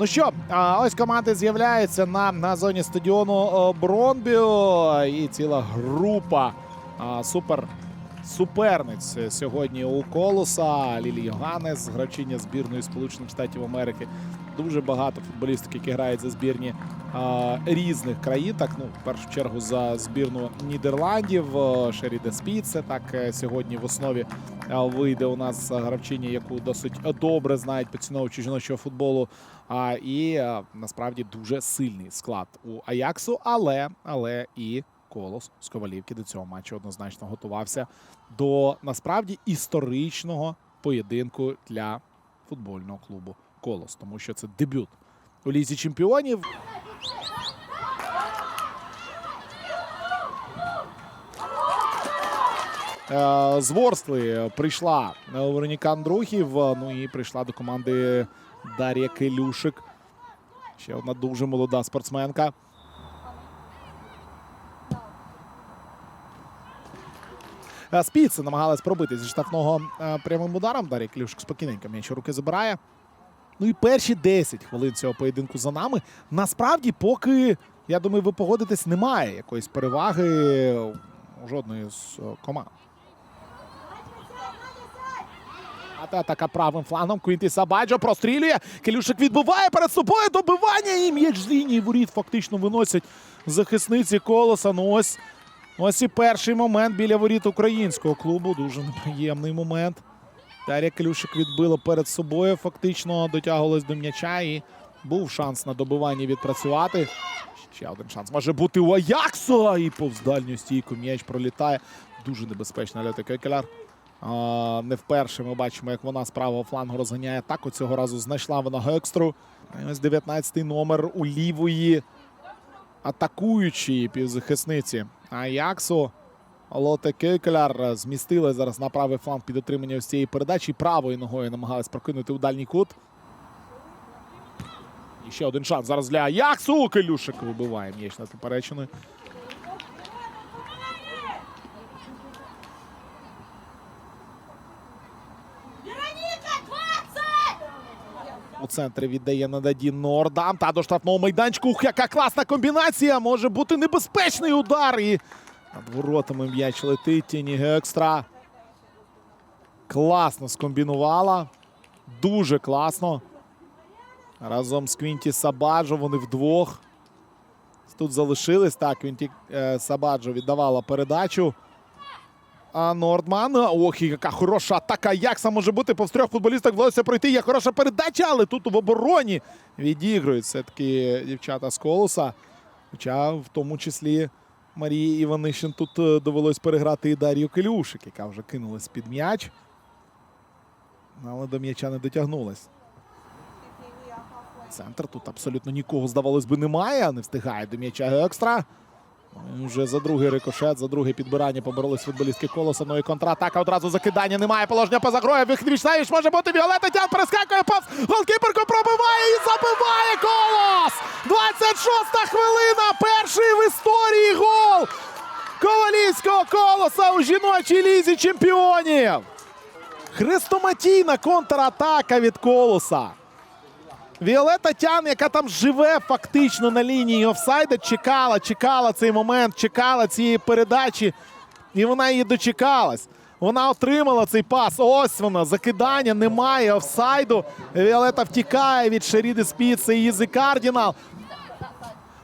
Ну що, ось команди з'являються на, на зоні стадіону о, Бронбіо. І ціла група супер суперниць сьогодні у Колоса. Лілі Йоганес, гравчиня збірної Сполучених Штатів Америки. Дуже багато футболісток, які грають за збірні а, різних країн. Так, ну, в першу чергу за збірну Нідерландів. О, Шеріде Спіце. Так, е, сьогодні в основі а, вийде у нас гравчиня, яку досить добре знають поціновувачі жіночого футболу. А, і насправді дуже сильний склад у Аяксу, але, але і Колос з Ковалівки до цього матчу однозначно готувався до насправді історичного поєдинку для футбольного клубу Колос, тому що це дебют у лізі чемпіонів. Е, З Ворсли прийшла Вероніка Андрухів. Ну і прийшла до команди Дар'я Келюшик. Ще одна дуже молода спортсменка. Е, Спіц намагалась пробити зі штрафного е, прямим ударом. Дар'я Келюшик спокійненько м'яч руки забирає. Ну і перші 10 хвилин цього поєдинку за нами. Насправді, поки, я думаю, ви погодитесь, немає якоїсь переваги у жодної з е, команд. Ата- Атака правим флангом. Квінті Сабаджо прострілює. Келюшик відбуває перед собою добивання. І м'яч з лінії воріт фактично виносять захисниці колоса. Ну ось, ось і перший момент біля воріт українського клубу. Дуже неприємний момент. Дар'я Келюшик відбила перед собою. Фактично дотягувалась до м'яча і був шанс на добивання відпрацювати. Ще один шанс може бути у Аяксу. І повз дальню стійку м'яч пролітає. Дуже небезпечна Льота Кекеляр. Не вперше ми бачимо, як вона з правого флангу розганяє атаку. Цього разу знайшла вона Гекстру. Ось 19-й номер у лівої атакуючої півзахисниці Аяксу. Лоте Кекеляр змістили зараз на правий фланг під отримання ось цієї передачі. Правою ногою намагалась прокинути у дальній кут. І ще один шанс зараз для Аяксу. Келюшик вибиває м'яч над поперечиною. У центрі віддає Нададін Нордам. Та до штрафного майданчику. Ух, яка класна комбінація. Може бути небезпечний удар. І над воротами м'яч летить. Тіні Гекстра. Класно скомбінувала. Дуже класно. Разом з Квінті Сабаджо вони вдвох. Тут залишились. Так, Квінті е, Сабаджо віддавала передачу. А Нордман. Ох, яка хороша атака. Якса може бути повз трьох футболістах вдалося пройти. Є хороша передача, але тут в обороні відігрують все-таки дівчата з колоса. Хоча в тому числі Марії Іванишин тут е, довелось переграти і Дар'ю Келюшик, яка вже кинулась під м'яч. Але до м'яча не дотягнулась. Центр тут абсолютно нікого, здавалось би, немає. Не встигає до м'яча екстра. Вже за другий рикошет, за друге підбирання поборолись футболістки колоса. Ну і контратака одразу закидання. Немає положення поза грою. Вихід Вічневич може бути. Віолета Тян перескакує повз. Голкіперку пробиває і забиває колос! 26-та хвилина. Перший в історії гол Ковалівського колоса у жіночій лізі чемпіонів. Хрестоматійна контратака від колоса. Віолета Тян, яка там живе фактично на лінії офсайда, чекала, чекала цей момент, чекала цієї передачі. І вона її дочекалась. Вона отримала цей пас. Ось вона, закидання, немає офсайду. Віолета втікає від Шеріди Спіци її зі Кардінал.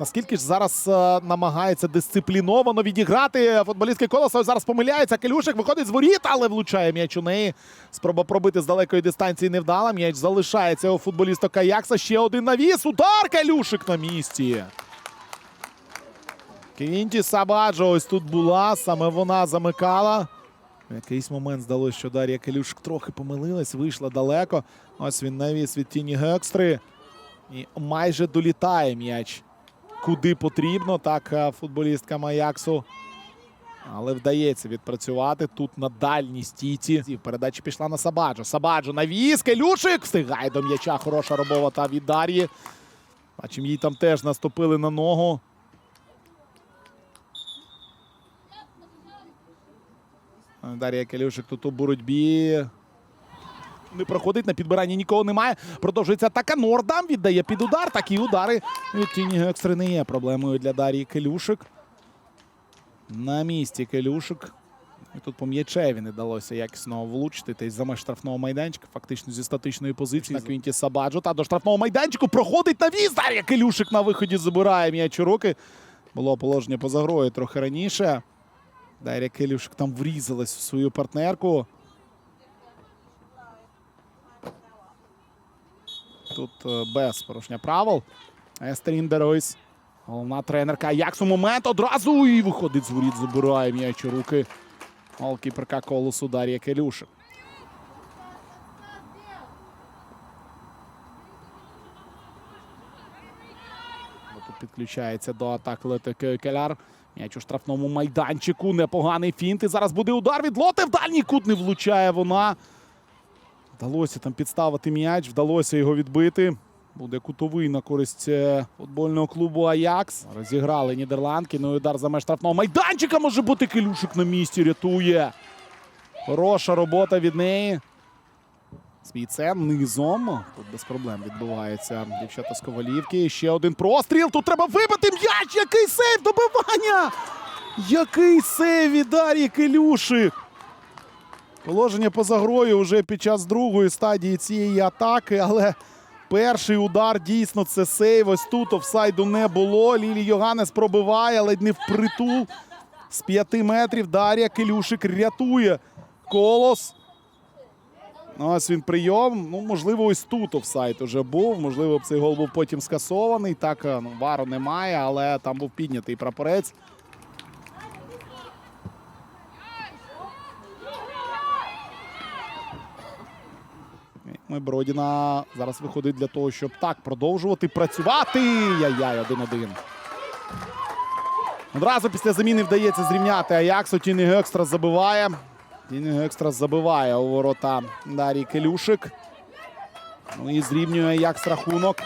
Наскільки ж зараз е, намагається дисципліновано відіграти футболістки колоса. Зараз помиляється. Келюшик виходить з воріт, але влучає м'яч у неї. Спроба пробити з далекої дистанції не вдала. М'яч залишається у футболіста Каякса. Ще один навіс. Удар Келюшик на місці. Квінті Сабаджо ось тут була. Саме вона замикала. В якийсь момент здалося, що Дар'я Келюшик трохи помилилась, вийшла далеко. Ось він навіс від тіні Гекстри. І майже долітає м'яч куди потрібно. Так, е, футболістка Маяксу. Але вдається відпрацювати тут на дальній стійці. Передача пішла на Сабаджо. Сабаджо навіс. Келюшик встигає до м'яча. Хороша робота від Дар'ї. Бачимо, їй там теж наступили на ногу. Дар'я Келюшик тут у боротьбі. Не проходить на підбиранні нікого немає. Продовжується атака. Нордам віддає під удар. Такі удари від тіні Гекстри не є проблемою для Дарії Келюшик. На місці Келюшик. І тут по м'ячеві не вдалося якісно влучити. Та й за меж штрафного майданчика, фактично зі статичної позиції на квінті Сабаджо. Та до штрафного майданчику проходить навіс. Дар'я Келюшик на виході забирає м'яч у руки. Було положення поза грою трохи раніше. Дар'я Келюшик там врізалась в свою партнерку. Тут е, без порушення правил. Естерін Деройс. Головна тренерка Аяксу момент одразу і виходить з воріт, забирає м'яч у руки. Голкіперка колосу Дар'я Келюшик. Тут підключається до атаки Лете Келяр. М'яч у штрафному майданчику. Непоганий фінт. І зараз буде удар від Лоти. В дальній кут не влучає вона. Вдалося там підставити м'яч, вдалося його відбити. Буде кутовий на користь е, футбольного клубу Аякс. Розіграли нідерландки. Ну і удар за меж штрафного майданчика може бути Келюшик на місці. Рятує. Хороша робота від неї. Свійцем низом. Тут без проблем відбувається дівчата з Ковалівки. Ще один простріл. Тут треба вибити м'яч. Який сейв добивання! Який сейв від Дар'ї Келюшик! Положення поза грою вже під час другої стадії цієї атаки, але перший удар дійсно це сейв. Ось тут офсайду не було. Лілі Йоганес пробиває, ледь не впритул. З п'яти метрів Дар'я Келюшик рятує колос. Ось він прийом. Ну, можливо, ось тут офсайд уже був. Можливо, цей гол був потім скасований. Так, е, ну, вару немає, але там був піднятий прапорець. Бродіна зараз виходить для того, щоб так продовжувати працювати. Яй-яй, 1-1. Одразу після заміни вдається зрівняти Аяксу. Тіні Гекстра забиває. Тіні Гекстра забиває у ворота Дарії Келюшик. Ну і зрівнює Аякс рахунок.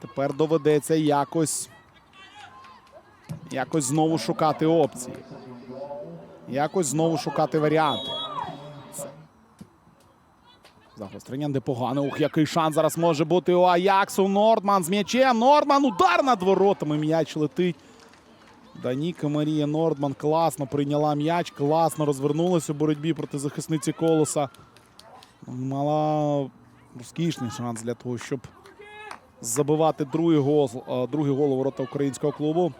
Тепер доведеться якось. Якось знову шукати опції. Якось знову шукати варіанти. Загострення непогане. Ух, який шанс зараз може бути у Аяксу. Нордман з м'ячем. Нордман. Удар над воротами. М'яч летить. Даніка Марія Нордман класно прийняла м'яч, класно розвернулася у боротьбі проти захисниці колоса. Мала розкішний шанс для того, щоб забивати другий гол, е, другий гол у ворота українського клубу.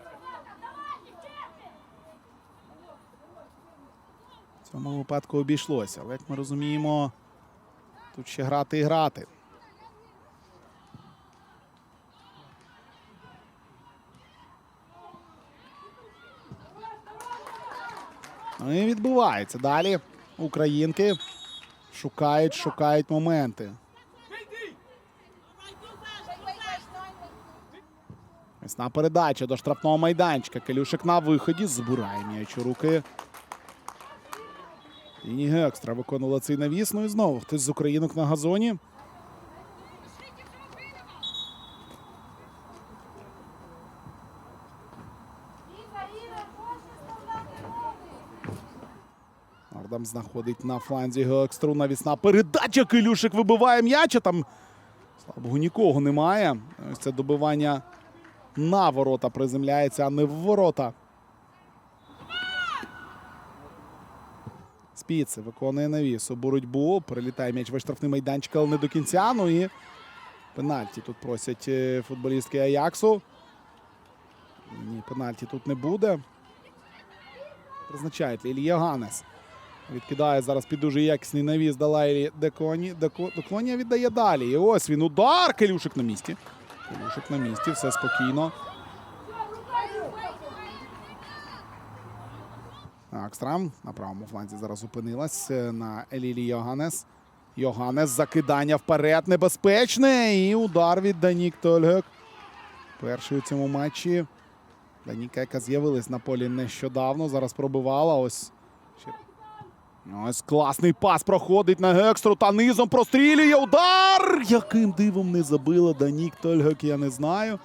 В цьому випадку обійшлося. Але як ми розуміємо, тут ще грати і грати. Ну і відбувається. Далі українки шукають, шукають моменти. Місна передача до штрафного майданчика. Келюшик на виході. Збирає м'яч у руки. Іні Гекстра виконувала цей навіс. Ну і знову хтось з українок на газоні. Ардам знаходить на фланзі Гекстру. Навісна передача. Келюшик вибиває м'яча. Там, слава Богу, нікого немає. Ось це добивання на ворота приземляється, а не в ворота. Спіци виконує навіс у боротьбу. Прилітає м'яч в штрафний майданчик, але не до кінця. Ну і пенальті тут просять е, футболістки Аяксу. Ні, пенальті тут не буде. Призначають Ілія Ганес. Відкидає зараз під дуже якісний навіс Далайлі Деконі. Деко... Деконія віддає далі. І ось він удар. Келюшик на місці. Келюшик на місці, все спокійно. Акстрам на правому фланзі зараз зупинилась е, на Елілі Йоганес. Йоганес закидання вперед небезпечне. І удар від Данік Тольгек. Перший у цьому матчі. Даніка, яка з'явилась на полі нещодавно. Зараз пробивала. Ось. Ось класний пас проходить на Гекстру та низом прострілює. Удар! Яким дивом не забила Данік Тольгек, я не знаю.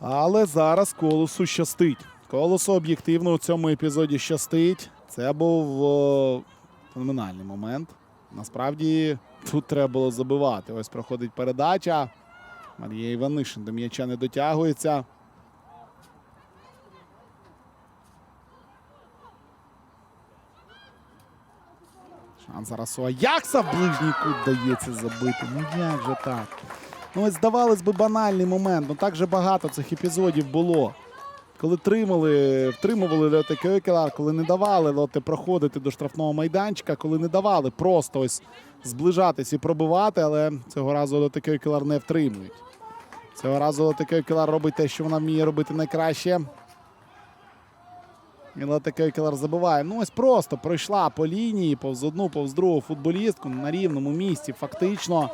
Але зараз колосу щастить. Колосу об'єктивно у цьому епізоді щастить. Це був о, феноменальний момент. Насправді тут треба було забивати. Ось проходить передача. Марія Іванишин до м'яча не дотягується. Шанс зараз у Аякса в ближній кут дається забити. Ну як же так? Ну ось здавалось би банальний момент. Ну так же багато цих епізодів було. Коли тримали, втримували Льоти Кьокелар, коли не давали Лоти проходити до штрафного майданчика, коли не давали просто ось зближатись і пробивати, але цього разу Лоти Кьокелар не втримують. Цього разу Лоти Кьокелар робить те, що вона вміє робити найкраще. І Лоти Кьокелар забиває. Ну ось просто пройшла по лінії, повз одну, повз другу футболістку на рівному місці, фактично.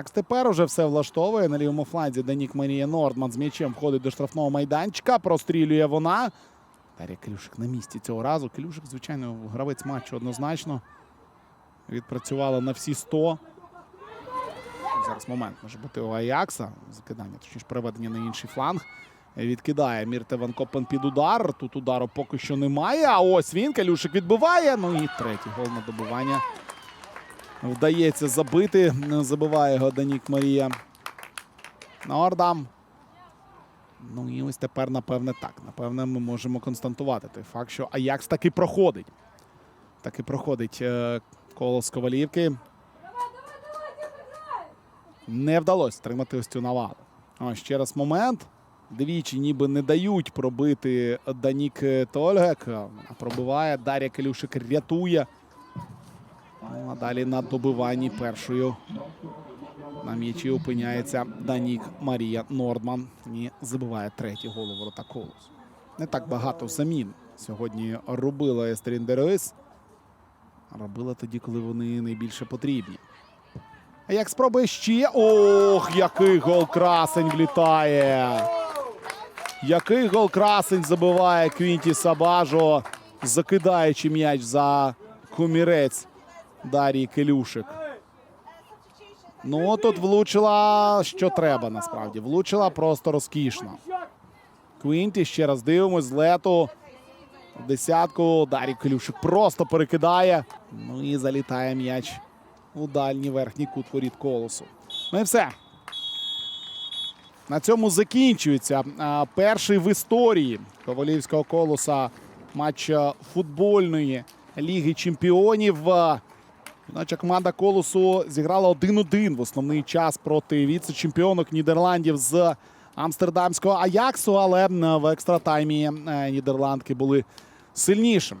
Як тепер уже все влаштовує на лівому фланзі Данік Марія Нордман з м'ячем входить до штрафного майданчика, прострілює вона. Дар'я Клюшик на місці цього разу. Клюшик, звичайно, гравець матчу однозначно. Відпрацювала на всі 100. Зараз момент може бути у Аякса. Закидання, точніше, переведення на інший фланг. Відкидає Мірте Ван Копен під удар. Тут удару поки що немає. А ось він. Калюшик відбиває. Ну і третій гол на добування. Вдається забити. Забиває його Данік Марія. Нордам. Ну і ось тепер, напевне, так. Напевне, ми можемо констатувати той факт, що Аякс таки проходить. Таки проходить е, коло з Ковалівки. Не вдалося стримати ось цю навалу. Ось ще раз момент. Двічі ніби не дають пробити Данік Тольгек. Пробиває. Дар'я Калюшик рятує. Ну, а далі на добиванні першою на м'ячі опиняється Данік Марія Нордман і забиває третій гол у ворота Колос. Не так багато замін сьогодні робила Естрін Дерес. Робила тоді, коли вони найбільше потрібні. А як спробує ще. Ох, який гол красень влітає! Який гол красень забиває Квінті Сабажо, закидаючи м'яч за кумірець Дарії Келюшик. Ну, тут влучила, що треба насправді. Влучила просто розкішно. Квінті ще раз дивимось з лету. Десятку Дарій Келюшик просто перекидає. Ну і залітає м'яч у дальній верхній кут воріт колосу. Ну і все. На цьому закінчується перший в історії Ковалівського колоса матч футбольної Ліги Чемпіонів. Іначе команда колосу зіграла 1-1 в основний час проти віце-чемпіонок Нідерландів з Амстердамського Аяксу, але в екстратаймі е, нідерландки були сильнішими.